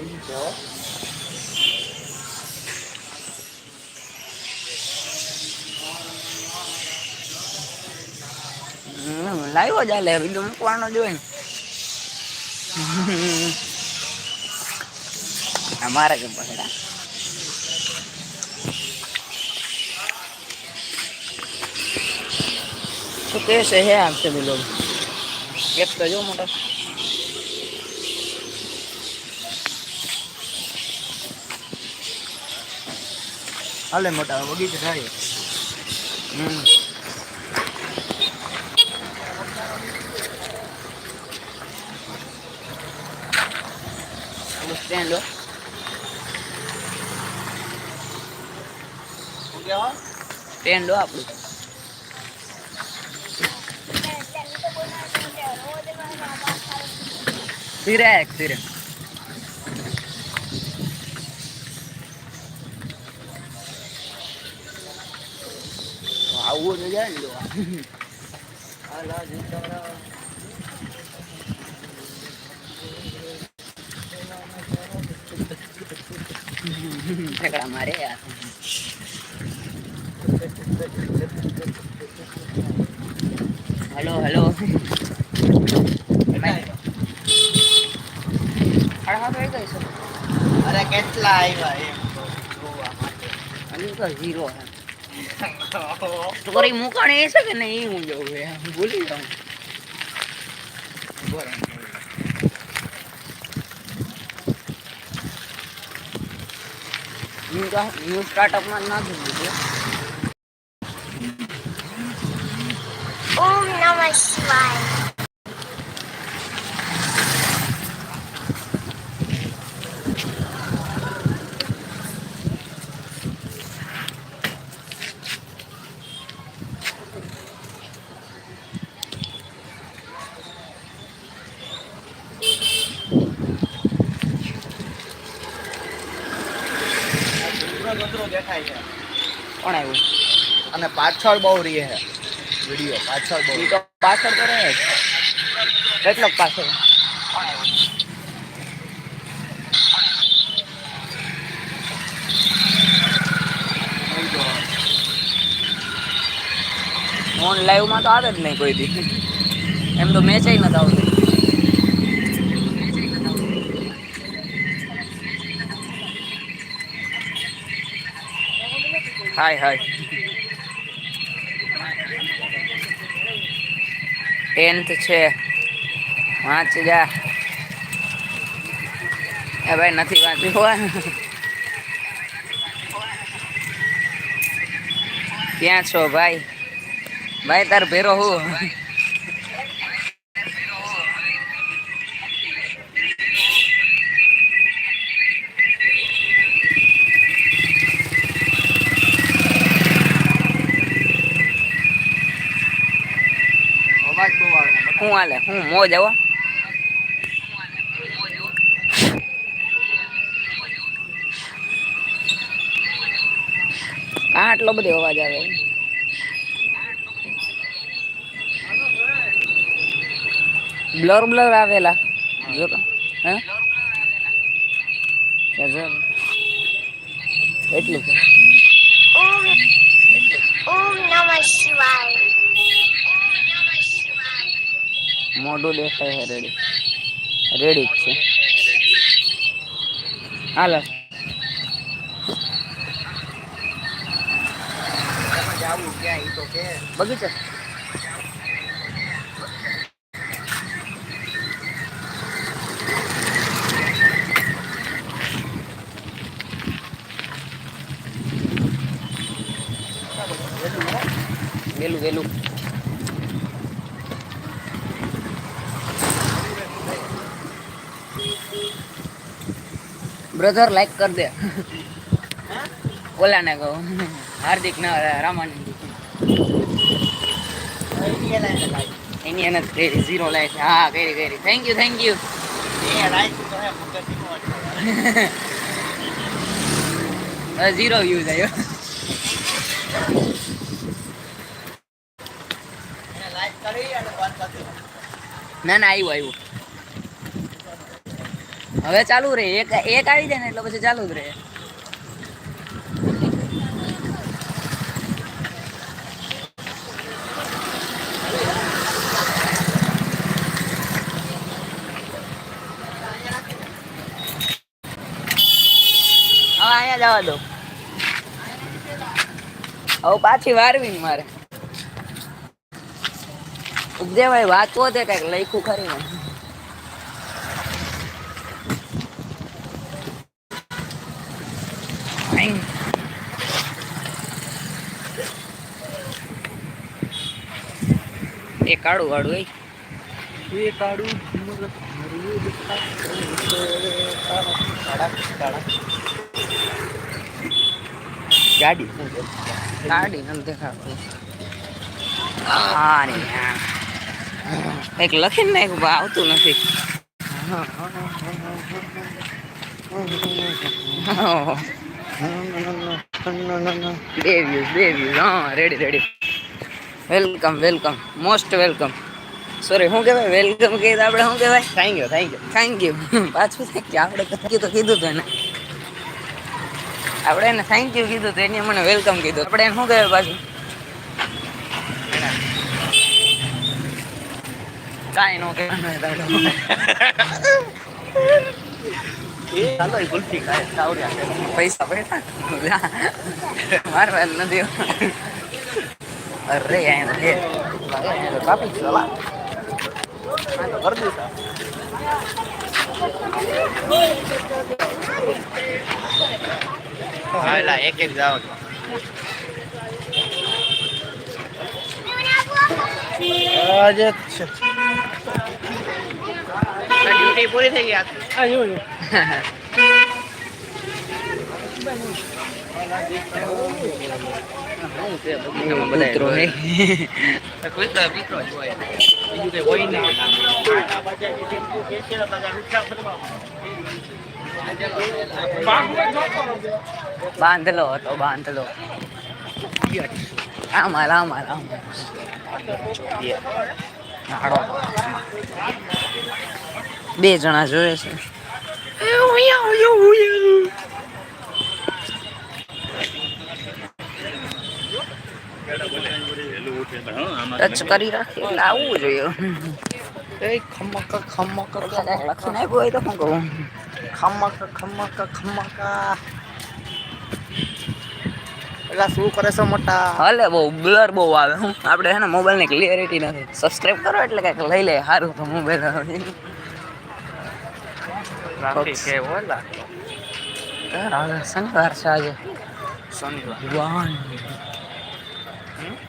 Video મૂકી છે હો. લાવ્યો જ હાલે વીડિયો મૂકવાનો જ હોય ને અમારે કેમ પકડા શું કહેશે હે આપશે પેલો એક તો જો મોટો હાલે મોટા બગીચે થાય. હમ. સ્ટેન્ડ સ્ટેન્ડ આપણું. સિરેક સિરેક આવું તો જાય ને જોવા હાલા જીતારા ઠેકડા મારે યાર હેલો હેલો સાડા સાત વાગી ગઈ છે અરે કેટલા આવ્યા એમ તો જોવા માટે હજુ તો ઝીરો સ્ટોરી મૂકાણી છે કે નહીં એ હું જોઉં યાર. ભૂલી જાઉં ન્યૂ સ્ટાર્ટઅપમાં ઓમ નમઃ શિવાય ગંદરો દેખાય છે. કોણ આવ્યું? અને પાછળ બહુ રહી છે વીડિયો પાછળ બહુ. તો પાછળ તો રહે કેટલો પાછળ? ફોન લાઈવમાં તો આવે જ નહીં કોઈ દી. એમ તો મેચ નથી આવતી. હાય હાય. ટેન્થ છે. વાંચ જા. એ ભાઈ નથી વાંચ્યું ક્યાં છો ભાઈ? ભાઈ, તાર ભેરો હું? હાલે, હું મોજ આવો આટલો બધો અવાજ આવે બ્લર બ્લર આવેલા. જો હે? ગજબ. એટલું ઓમ ઓમ નમઃ શિવાય. મોઢું દેખાય છે રેડી રેડી જ છે. હાલ. બગીચા. વેલું વેલું. બ્રધર લાઈક કર દે ઓલાને કહું હાર્દિક ના રામાન એની એને ઝીરો લાઈક હા, કરી કરી. Thank you thank you. Zero views આવ્યો ના ના આવ્યું આવ્યું હવે ચાલુ રહે. એક એક આવી જાય ને એટલે પછી ચાલુ જ રહે. અહીંયા જવા દો. હવે પાછી વારવી મારે. ઉપદેભાઈ વાંચવો તે કંઈક લખ્યું ખરી ને. એ કાળું વાળું એ એ કાળું ગાડી શું છે ગાડી નથી દેખાડતું હા ને હા. કંઈક લખીને નાખ્યું પણ આવતું નથી. બે વ્યૂઝ બે વ્યૂઝ હા ready ready welcome welcome. Most welcome. Sorry શું કહેવાય? વેલકમ કહીએ તો આપણે શું કહેવાય? Thank you thank you thank you પાછું થેન્ક યુ આપણે થેન્ક યુ તો કીધું હતું એને. આપણે એને થેન્ક યુ કીધું તો એને મને વેલકમ કીધું. આપણે એને શું કહેવાય પાછું? કાંઈ નો કહેવાનું પૈસા પૈસા મારવા નથી. અરે લે તો કાપી ચલા કરી દીધા હા એક એક જાઓ આજે ડ્યુટી પૂરી થઈ ગઈ આ. જો જો કૂતરો હે બાંધલો હતો બાંધલો. આમાં આમાં બે જણા જોયે છે. ટચ કરી રાખી એટલે આવવું જોઈએ. એ ખમક ખમક લખી નાખ્યું હોય તો શું કહું? ખમક ખમક ખમક. એટલે શું કરે છે મોટા? હાલે બહુ બ્લર બહુ આવે. હું આપણે છે ને મોબાઈલની ક્લિયરિટી નથી. સબસ્ક્રાઇબ કરો એટલે કંઈક લઈ લે. સારું તો મોબાઈલ છે શનિવાર છે આજે. શનિવાર.